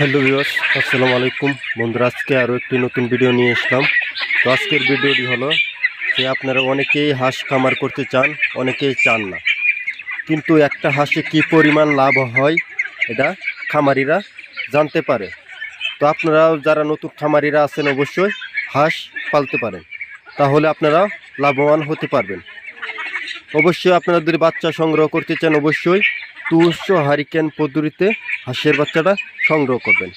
Hello viewers, আসসালামু আলাইকুম। বন্ধুরা, আজকে আরও একটি নতুন ভিডিও নিয়ে এসলাম তো আজকের ভিডিওটি হলো যে আপনারা অনেকেই হাঁস খামার করতে চান, অনেকেই চান না। কিন্তু একটা হাঁসে কি পরিমাণ লাভ হয়, এটা খামারিরা জানতে পারে। তো আপনারাও যারা নতুন খামারিরা আছেন, অবশ্যই হাঁস পালতে পারেন। তাহলে আপনারা লাভবান হতে পারবেন। অবশ্যই আপনারা যদি বাচ্চা সংগ্রহ করতে চান, অবশ্যই তুষো হারিকেন পদ্ধতিতে হাঁসের বাচ্চাটা সংগ্রহ করবেন।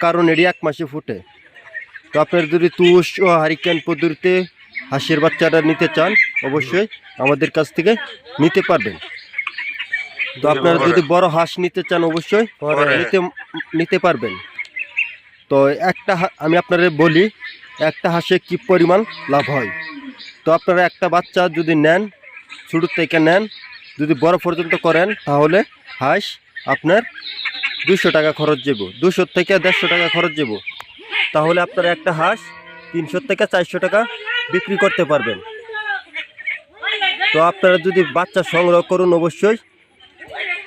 কারণ এটি এক মাসে ফুটে। তো আপনার যদি তুষ ও হারিকেন পদ্ধতিতে হাঁসের বাচ্চাটা নিতে চান অবশ্যই আমাদের কাছ থেকে নিতে পারবেন। তো আপনারা যদি বড় হাঁস নিতে চান অবশ্যই নিতে নিতে পারবেন। তো একটা হা- আমি আপনাদের বলি একটা হাঁসে কি পরিমাণ লাভ হয়? তো আপনারা একটা বাচ্চা যদি নেন শুরু থেকে নেন যদি বড় পর্যন্ত করেন, তাহলে হাঁস আপনার দুশো টাকা খরচ যাব। দুশো থেকে দেড়শো টাকা খরচ যাব। তাহলে আপনার একটা হাঁস তিনশো থেকে চারশো টাকা বিক্রি করতে পারবেন। তো আপনারা যদি বাচ্চা সংগ্রহ করুন অবশ্যই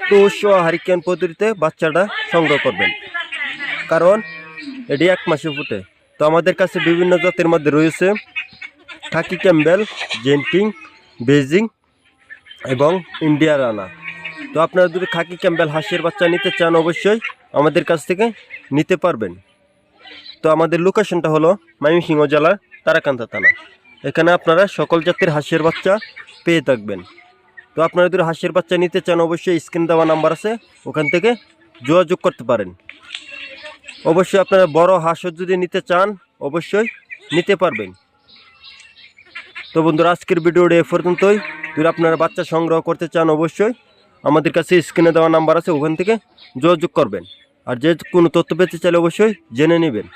দুশো হারিকেন পদ্ধতিতে বাচ্চাটা সংগ্রহ করবেন। কারণ এটি এক মাসে ফুটে। তো আমাদের কাছে বিভিন্ন জাতের মধ্যে রয়েছে, খাকি ক্যাম্বেল, জেন্টিং, বেজিং এবং ইন্ডিয়া রানা। তো আপনারা যদি খাকি ক্যাম্বেল হাঁসের বাচ্চা নিতে চান, অবশ্যই আমাদের কাছ থেকে নিতে পারবেন। তো আমাদের লোকেশনটা হলো ময়মনসিংহ জেলার তারাকান্তা থানা। এখানে আপনারা সকল জাতের হাঁসের বাচ্চা পেয়ে থাকবেন। তো আপনারা যদি হাঁসের বাচ্চা নিতে চান, অবশ্যই স্ক্রিন দেওয়া নাম্বার আছে, ওখান থেকে যোগাযোগ করতে পারেন। অবশ্যই আপনারা বড় হাঁসও যদি নিতে চান, অবশ্যই নিতে পারবেন। তো বন্ধুরা, আজকের ভিডিওটা এ পর্যন্তই। যদি আপনারা বাচ্চা সংগ্রহ করতে চান, অবশ্যই আমাদের কাছে স্ক্রিনে দেওয়া নাম্বার আছে, ওখান থেকে যোগাযোগ করবেন। আর যে কোনো তথ্য পেতে চাইলে অবশ্যই জেনে নেবেন।